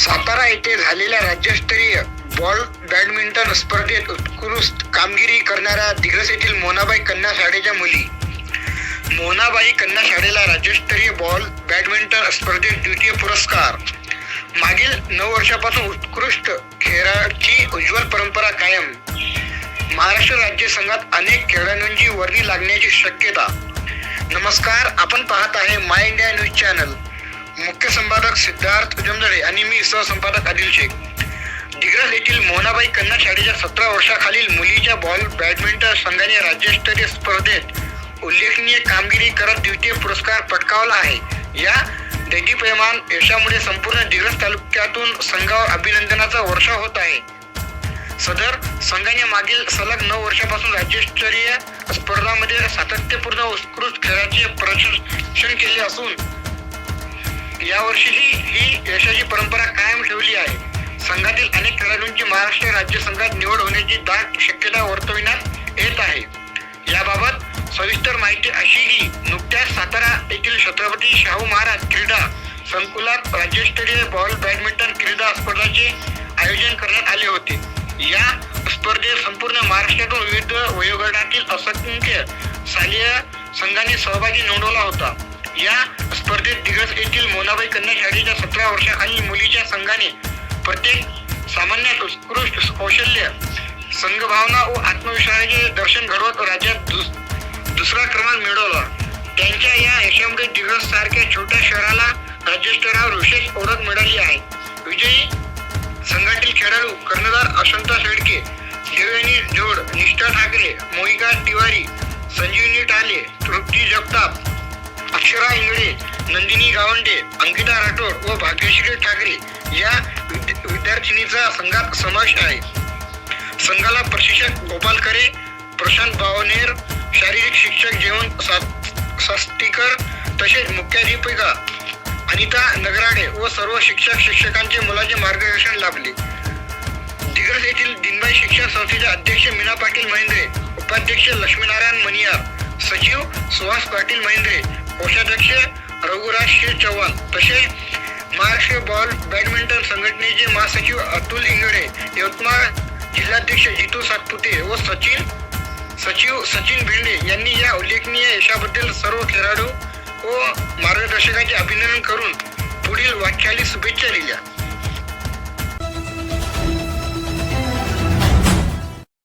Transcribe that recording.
सातारा येथे झालेल्या राज्यस्तरीय बॉल बॅडमिंटन स्पर्धेत उत्कृष्ट कामगिरी करणाऱ्या दिग्रस येथील मोनाबाई कन्या शाळेच्या मुली. मोनाबाई कन्या शाळेला राज्यस्तरीय बॉल बॅडमिंटन स्पर्धेत द्वितीय पुरस्कार. मागील नऊ वर्षापासून उत्कृष्ट खेळाची उज्ज्वल परंपरा कायम. महाराष्ट्र राज्य संघात अनेक खेळाडूंची वर्णी लागण्याची शक्यता. नमस्कार आपण पाहत आहे माय इंडिया न्यूज चॅनल मुख्य संपादक सिद्धार्थ जमदडे आणि मी सहसंपादक आदिल शेख. दिग्रस येथील मोहनाबाई कन्या शाळेच्या सतरा वर्षाखालील मुलीच्या बॉल बॅडमिंटन संघाने राज्यस्तरीय स्पर्धेत उल्लेखनीय कामगिरी करत द्वितीय पुरस्कार पटकावला आहे. या दैदीप्यमान यशामुळे संपूर्ण दिग्रस तालुक्यातून संघावर अभिनंदनाचा वर्षा होत आहे. सदर संघाने मागील सलग नऊ वर्षापासून राज्यस्तरीय स्पर्धामध्ये सातत्यपूर्ण उत्कृष्ट खेळाचे प्रशिक्षण केले असून यावर्षीही ही यशाची परंपरा कायम ठेवली आहे. संघातील अनेक खेळाडूंची महाराष्ट्र राज्य संघात निवड होण्याची दाट शक्यता वर्तविण्यात येत आहे. याबाबत सविस्तर माहिती अशी की नुकत्याच सातारा येथील छत्रपती शाहू महाराज क्रीडा संकुलात राज्यस्तरीय बॉल बॅडमिंटन क्रीडा स्पर्धाचे आयोजन करण्यात आले होते. या स्पर्धेत संपूर्ण महाराष्ट्रातून विविध वयोगटातील असंख्य शालेय संघांनी सहभागी नोंदवला होता. या स्पर्धेत दिग्रस येथील मोनाबाई कन्या शाळेच्या सतरा वर्षाखालील मुलीच्या संघाने प्रत्येक सामान्यात उत्कृष्ट कौशल्य संघभावना व आत्मविश्वासाचे दर्शन घडवत राज्यात दुस दुसरा क्रमांक मिळवला. त्यांच्या या यशामुळे दिग्रस सारख्या छोट्या शहराला राज्यस्तरावर विशेष ओळख मिळाली आहे. विजयी संघातील खेळाडू कर्णधार अशंता शेडके देवयानी जोड निष्ठा ठाकरे मोहिका तिवारी संजीवनी टाले तृप्ती जगताप अक्षरा इंगळे नंदिनी गावंडे अंकिता राठोड व भाग्यश्री ठाकरे या विद्यार्थिनीचा संघात समावेश आहे. संघाला प्रशिक्षक गोपाल करे प्रशांत बावनेर शारीरिक शिक्षक जेवण सास्तीकर तसेच मुख्याध्यापिका अनिता नगराडे व सर्व शिक्षक शिक्षकांचे मुलाचे मार्गदर्शन लाभले. दिग्रस येथील दिनबाई शिक्षण संस्थेचे अध्यक्ष मीना पाटील महेंद्रे उपाध्यक्ष लक्ष्मीनारायण मनियार सचिव सुहास पाटील महेंद्रे कोषाध्यक्ष रघुराज चव्हाण तसेच महाराष्ट्र बॉल बॅडमिंटन संघटनेचे महासचिव अतुल इंगळे यवतमाळ जिल्हाध्यक्ष जितू सातपुते व सचिन सचिव सचिन भेंडे यांनी या उल्लेखनीय यशाबद्दल सर्व खेळाडू व मार्गदर्शकांचे अभिनंदन करून पुढील वाटचाली शुभेच्छा दिल्या.